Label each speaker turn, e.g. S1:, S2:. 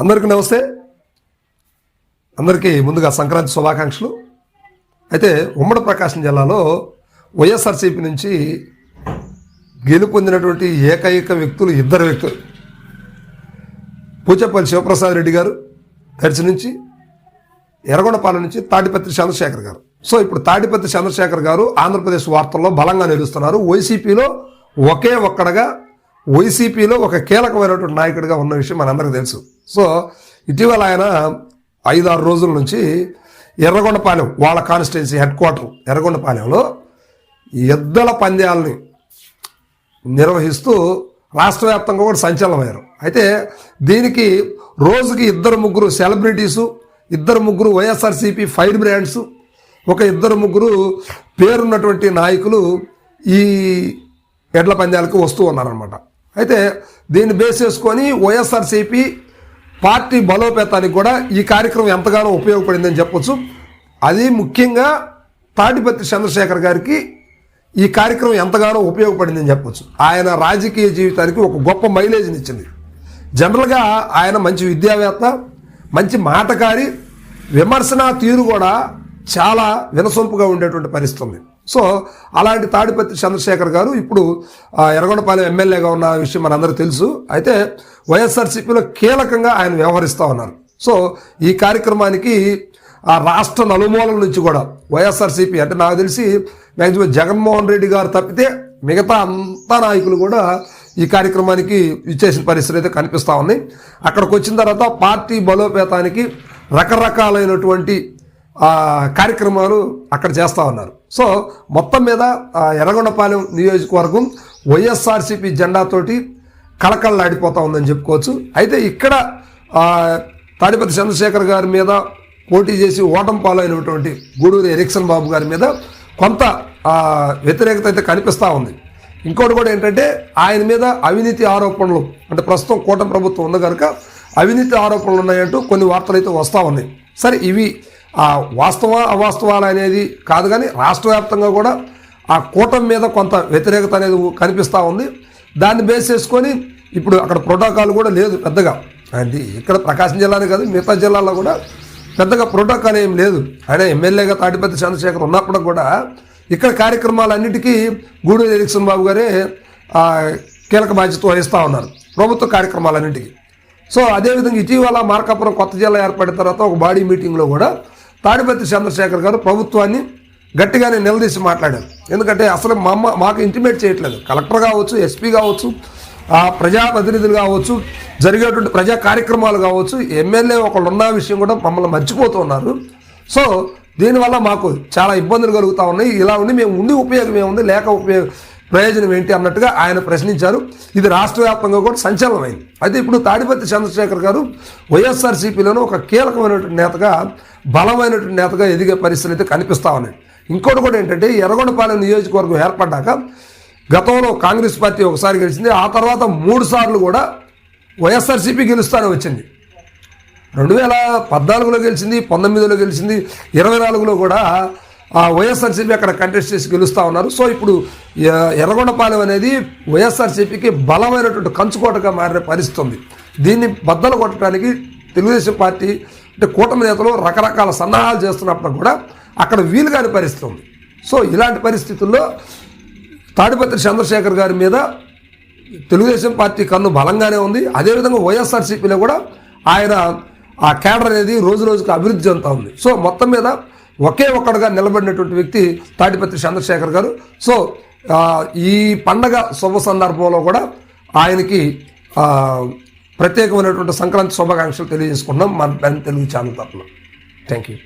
S1: అందరికీ నమస్తే. అందరికీ ముందుగా సంక్రాంతి శుభాకాంక్షలు. అయితే ఉమ్మడి ప్రకాశం జిల్లాలో వైఎస్ఆర్సీపీ నుంచి గెలుపొందినటువంటి ఏకైక వ్యక్తులు ఇద్దరు వ్యక్తులు. పూచపల్లి శివప్రసాద్ రెడ్డి గారు దర్శి నుంచి ఎర్రగొండపాలెం నుంచి తాటిపత్రి చంద్రశేఖర్ గారు. సో ఇప్పుడు తాటిపత్రి చంద్రశేఖర్ గారు ఆంధ్రప్రదేశ్ వార్తల్లో బలంగా నిలుస్తున్నారు. వైసీపీలో ఒకే ఒక్కడగా వైసీపీలో ఒక కీలకమైనటువంటి నాయకుడిగా ఉన్న విషయం మనందరికీ తెలుసు. సో ఇటీవల ఆయన ఐదారు రోజుల నుంచి ఎర్రగొండపాలెం వాళ్ళ కాన్స్టిట్యున్సీ హెడ్ క్వార్టర్ ఎర్రగొండపాలెంలో ఎద్దల పంద్యాలని నిర్వహిస్తూ రాష్ట్ర వ్యాప్తంగా కూడా సంచలనమయ్యారు. అయితే దీనికి రోజుకి ఇద్దరు ముగ్గురు సెలబ్రిటీసు ఇద్దరు ముగ్గురు వైఎస్ఆర్సీపీ ఫైర్ బ్రాండ్స్ ఒక ఇద్దరు ముగ్గురు పేరున్నటువంటి నాయకులు ఈ ఎడ్ల పందాలకు వస్తూ ఉన్నారనమాట అయితే దీన్ని బేస్ చేసుకొని వైఎస్ఆర్సీపీ పార్టీ బలోపేతానికి కూడా ఈ కార్యక్రమం ఎంతగానో ఉపయోగపడిందని చెప్పొచ్చు. అది ముఖ్యంగా తాటిపత్రి చంద్రశేఖర్ గారికి ఈ కార్యక్రమం ఎంతగానో ఉపయోగపడిందని చెప్పొచ్చు. ఆయన రాజకీయ జీవితానికి ఒక గొప్ప మైలేజ్ని ఇచ్చింది జనరల్గా ఆయన మంచి విద్యావేత్త మంచి మాటకారి విమర్శన తీరు కూడా చాలా వినసొంపుగా ఉండేటువంటి పరిస్థితి ఉంది సో అలాంటి తాడిపత్రి చంద్రశేఖర్ గారు ఇప్పుడు ఎర్రగొండపాలెం ఎమ్మెల్యేగా ఉన్న విషయం మనందరూ తెలుసు. అయితే వైఎస్ఆర్సీపీలో కీలకంగా ఆయన వ్యవహరిస్తూ ఉన్నారు. సో ఈ కార్యక్రమానికి ఆ రాష్ట్ర నలుమూలల నుంచి కూడా వైఎస్ఆర్సీపీ అంటే నాకు తెలిసి మ్యాక్సిమం జగన్మోహన్ రెడ్డి గారు తప్పితే మిగతా అంతా నాయకులు కూడా ఈ కార్యక్రమానికి ఇచ్చేసిన పరిస్థితులు అయితే కనిపిస్తూ ఉన్నాయి అక్కడికి వచ్చిన తర్వాత పార్టీ బలోపేతానికి రకరకాలైనటువంటి కార్యక్రమాలు అక్కడ చేస్తూ ఉన్నారు. సో మొత్తం మీద ఎర్రగొండపాలెం నియోజకవర్గం వైఎస్ఆర్సీపీ జెండాతోటి కళకళలాడిపోతా ఉందని చెప్పుకోవచ్చు. అయితే ఇక్కడ తాడిపతి చంద్రశేఖర్ గారి మీద పోటీ చేసి ఓటం పాలైనటువంటి గూడూరు ఎరిక్సన్ బాబు గారి మీద కొంత వ్యతిరేకత అయితే కనిపిస్తూ ఉంది. ఇంకోటి కూడా ఏంటంటే ఆయన మీద అవినీతి ఆరోపణలు అంటే ప్రస్తుతం కూటమి ప్రభుత్వం ఉంది కనుక అవినీతి ఆరోపణలు ఉన్నాయంటూ కొన్ని వార్తలు అయితే వస్తూ ఉన్నాయి. సరే ఇవి ఆ వాస్తవ అవాస్తవాలు అనేది కాదు కానీ రాష్ట్ర వ్యాప్తంగా కూడా ఆ కూటమి మీద కొంత వ్యతిరేకత అనేది కనిపిస్తూ ఉంది. దాన్ని బేస్ చేసుకొని ఇప్పుడు అక్కడ ప్రోటోకాల్ కూడా లేదు పెద్దగా. అండి ఇక్కడ ప్రకాశం జిల్లానే కాదు మిగతా జిల్లాలో కూడా పెద్దగా ప్రోటోకాల్ ఏం లేదు. ఆయన ఎమ్మెల్యేగా తాటిపత్రి చంద్రశేఖర్ ఉన్నప్పుడు కూడా ఇక్కడ కార్యక్రమాలన్నిటికీ గూడూరు ఎరిక్సన్ బాబు గారే కీలక బాధ్యత వహిస్తూ ఉన్నారు ప్రభుత్వ కార్యక్రమాలన్నింటికి. సో అదేవిధంగా ఇటీవల మార్కాపురం కొత్త జిల్లా ఏర్పడిన తర్వాత ఒక బాడీ మీటింగ్లో కూడా తాడిపత్రి చంద్రశేఖర్ గారు ప్రభుత్వాన్ని గట్టిగానే నిలదీసి మాట్లాడారు. ఎందుకంటే అసలు మా అమ్మ మాకు ఇంటిమేట్ చేయట్లేదు. కలెక్టర్ కావచ్చు ఎస్పీ కావచ్చు ప్రజాప్రతినిధులు కావచ్చు జరిగేటువంటి ప్రజా కార్యక్రమాలు కావచ్చు ఎమ్మెల్యే ఒకళ్ళు ఉన్న విషయం కూడా మమ్మల్ని మర్చిపోతున్నారు సో దీనివల్ల మాకు చాలా ఇబ్బందులు కలుగుతూ ఉన్నాయి. ఇలా ఉండి మేము ఉండి ఉపయోగం ఏముంది? లేక ఉపయోగ ప్రయోజనం ఏంటి అన్నట్టుగా ఆయన ప్రశ్నించారు. ఇది రాష్ట్ర వ్యాప్తంగా కూడా సంచలనమైంది. అయితే ఇప్పుడు తాడిపత్రి చంద్రశేఖర్ గారు వైఎస్ఆర్సీపీలోనూ ఒక కీలకమైనటువంటి నేతగా బలమైనటువంటి నేతగా ఎదిగే పరిస్థితులు అయితే కనిపిస్తూ ఉన్నాయి ఇంకోటి కూడా ఏంటంటే ఎర్రగొండపాలెం నియోజకవర్గం ఏర్పడ్డాక గతంలో కాంగ్రెస్ పార్టీ ఒకసారి గెలిచింది. ఆ తర్వాత మూడు సార్లు కూడా వైఎస్ఆర్సీపీ గెలుస్తానే వచ్చింది. రెండు వేల పద్నాలుగులో గెలిచింది పంతొమ్మిదిలో గెలిచింది ఇరవై నాలుగులో కూడా వైఎస్ఆర్సీపీ అక్కడ కంటెస్ట్ చేసి గెలుస్తూ ఉన్నారు. సో ఇప్పుడు ఎర్రగొండపాలెం అనేది వైఎస్ఆర్సీపీకి బలమైనటువంటి కంచుకోటగా మారిన పరిస్థితి ఉంది. దీన్ని బద్దలు కొట్టడానికి తెలుగుదేశం పార్టీ అంటే కూటమి నేతలు రకరకాల సన్నాహాలు చేస్తున్నప్పుడు కూడా అక్కడ వీలు కాని పరిస్థితి ఉంది. సో ఇలాంటి పరిస్థితుల్లో తాడిపత్రి చంద్రశేఖర్ గారి మీద తెలుగుదేశం పార్టీ కన్ను బలంగానే ఉంది. అదేవిధంగా వైఎస్ఆర్సీపీలో కూడా ఆయన ఆ కేడర్ అనేది రోజు రోజుకు అభివృద్ధి చెందుతూ ఉంది. సో మొత్తం మీద ఒకే ఒక్కడుగా నిలబడినటువంటి వ్యక్తి తాటిపత్రి చంద్రశేఖర్ గారు. సో ఈ పండగ శుభ సందర్భంలో కూడా ఆయనకి ప్రత్యేకమైనటువంటి సంక్రాంతి శుభాకాంక్షలు తెలియజేసుకుంటున్నాం. మన తెలుగు ఛానల్ తరఫున. Thank you